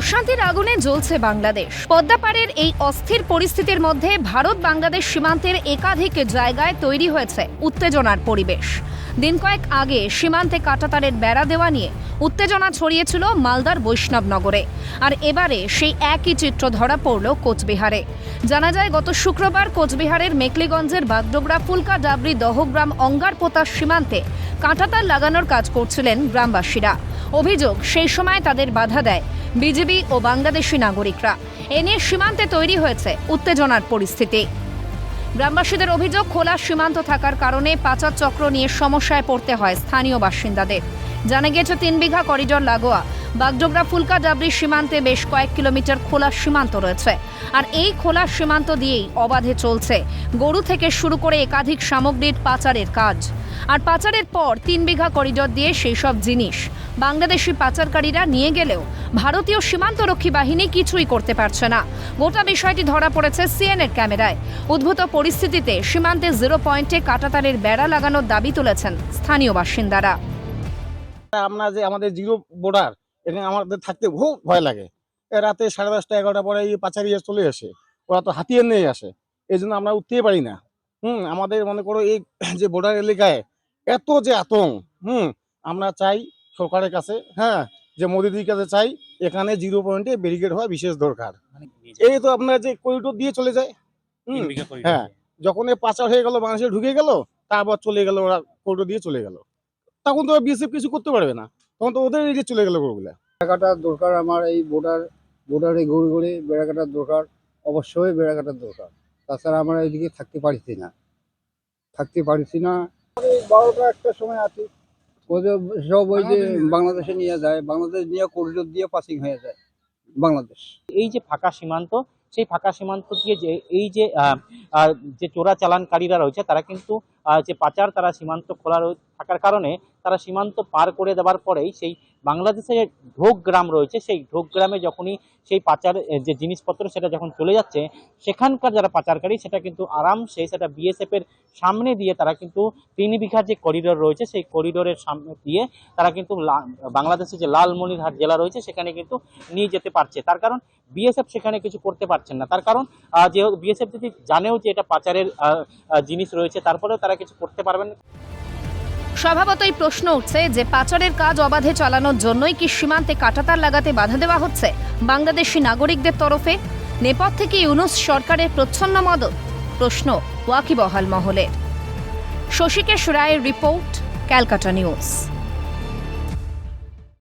অশান্তির আগুনে জ্বলছে বাংলাদেশ। পদ্মাপাড়ের এই অস্থির পরিস্থিতির মধ্যে ভারত বাংলাদেশ সীমান্তের একাধিক জায়গায় তৈরি হয়েছে উত্তেজনার পরিবেশ। দিন কয়েক আগে সীমান্তে কাঁটাতারের বেড়া দেওয়া নিয়ে উত্তেজনা ছড়িয়েছিল মালদার বৈষ্ণবনগরে। আর এবারে সেই একই চিত্র ধরা পড়ল কোচবিহারে। জানা যায়, গত শুক্রবার কোচবিহারের মেকলিগঞ্জের বাগডোগরা, ফুলকা, ডাবরি, দহগ্রাম, অঙ্গারপোতা সীমান্তে কাঁটাতার লাগানোর কাজ করছিলেন গ্রামবাসীরা। অভিযোগ, সেই সময় তাদের বাধা দেয় বিজেপি ও বাংলাদেশি নাগরিকরা। এ নিয়ে সীমান্তে তৈরি হয়েছে উত্তেজনার পরিস্থিতি। গ্রামবাসীদের অভিযোগ, খোলা সীমান্ত থাকার কারণে পাচার চক্র নিয়ে সমস্যায় পড়তে হয় স্থানীয় বাসিন্দাদের। জানা গেছে তিন বিঘা করিডোর লাগোয়া বাগডোগরা ফুলকা ডাবরি সীমান্তে বেশ কয়েক কিলোমিটার খোলা সীমান্ত রয়েছে। আর এই খোলা সীমান্ত দিয়েই অবাধে চলছে। গরু থেকে শুরু করে একাধিক সামগ্রীর পাচারের কাজ। আর পাচারের পর তিন বিঘা করিডোর দিয়ে সেই সব জিনিস। বাংলাদেশি পাচারকারীরা নিয়ে গেলেও ভারতীয় সীমান্তরক্ষী বাহিনী কিছুই করতে পারছে না। গোটা বিষয়টি ধরা পড়েছে সিএনএর ক্যামেরায়। উদ্ভূত পরিস্থিতিতে সীমান্তে জিরো পয়েন্টে কাটাতারের বেড়া লাগানোর দাবি তুলেছেন স্থানীয় বাসিন্দারা। আমরা যে আমাদের জিরো বর্ডার এখানে আমাদের থাকতে খুব ভয় লাগে। রাতে সাড়ে দশটা এগারোটা পরে এই পাচারিয়া চলে আসে। ওরা তো হাতিয়ে নিয়ে আসে। এই জন্য আমরা উঠতেই পারি না। হুম, আমাদের মনে করো এই যে বর্ডার এলাকায় এত যে আতঙ্ক, হুম, আমরা চাই সরকারের কাছে হ্যাঁ যে মোদিদির কাছে চাই এখানে জিরো পয়েন্টে ব্যারিকেড হওয়া বিশেষ দরকার। এই তো আপনার যে করিডোর দিয়ে চলে যায়। হুম হ্যাঁ যখন এ পাচার হয়ে গেল বাংলাদেশে ঢুকে গেল তারপর চলে গেল ওরা করিডোর দিয়ে চলে গেল। তখন তো বিএসএফ কিছু করতে পারবে না। তখন তো ওদের এরিয়া চলে গেল গরুগুলা বেড়াকাটার দরকার আমার এই বর্ডার বর্ডারে ঘুরে ঘুরে বেড়াকাটার দরকার অবশ্যই বেড়াকাটার দরকার। তাছাড়া আমরা এদিকে থাকতে পারছি না। থাকতে পারছি না। বারোটা একটা সময় আছি। ওই সব ওই যে বাংলাদেশে নিয়ে যায় বাংলাদেশ নিয়ে করিডোর দিয়ে পাসিং হয়ে যায় বাংলাদেশ। এই যে ফাঁকা সীমান্ত সেই ফাঁকা সীমান্ত দিয়ে যে এই যে যে চোরা চালানকারীরা রয়েছে তারা কিন্তু যে পাচার তারা সীমান্ত খোলা থাকার কারণে তারা সীমান্ত পার করে দেওয়ার পরেই সেই বাংলাদেশে যে ঢোক গ্রাম রয়েছে, সেই ঢোক গ্রামে যখনই সেই পাচার যে জিনিসপত্র সেটা যখন চলে যাচ্ছে, সেখানকার যারা পাচারকারী সেটা কিন্তু আরামসে সেটা বিএসএফ এর সামনে দিয়ে তারা কিন্তু তিন বিঘা যে করিডোর রয়েছে, সেই করিডোরের সামনে দিয়ে তারা কিন্তু বাংলাদেশের যে লালমনিরহাট জেলা রয়েছে, সেখানে কিন্তু নিয়ে যেতে পারছে। তার কারণ বিএসএফ সেখানে কিছু করতে পারছেন না। তার কারণ যে বিএসএফ যদি জানেও যে এটা পাচারের জিনিস রয়েছে, তারপরেও তারা কিছু করতে পারবেন। স্বভাবতই প্রশ্ন উঠছে যে পাচারের কাজ অবাধে চালানোর জন্যই কি সীমান্তে কাটাতার লাগাতে বাধা দেওয়া হচ্ছে বাংলাদেশি নাগরিকদের তরফে? নেপথ থেকে ইউনুস সরকারের প্রচ্ছন্ন মদত? প্রশ্ন ওয়াকিবহাল মহলের। শশীকেশ রায়ের রিপোর্ট, ক্যালকাটা নিউজ।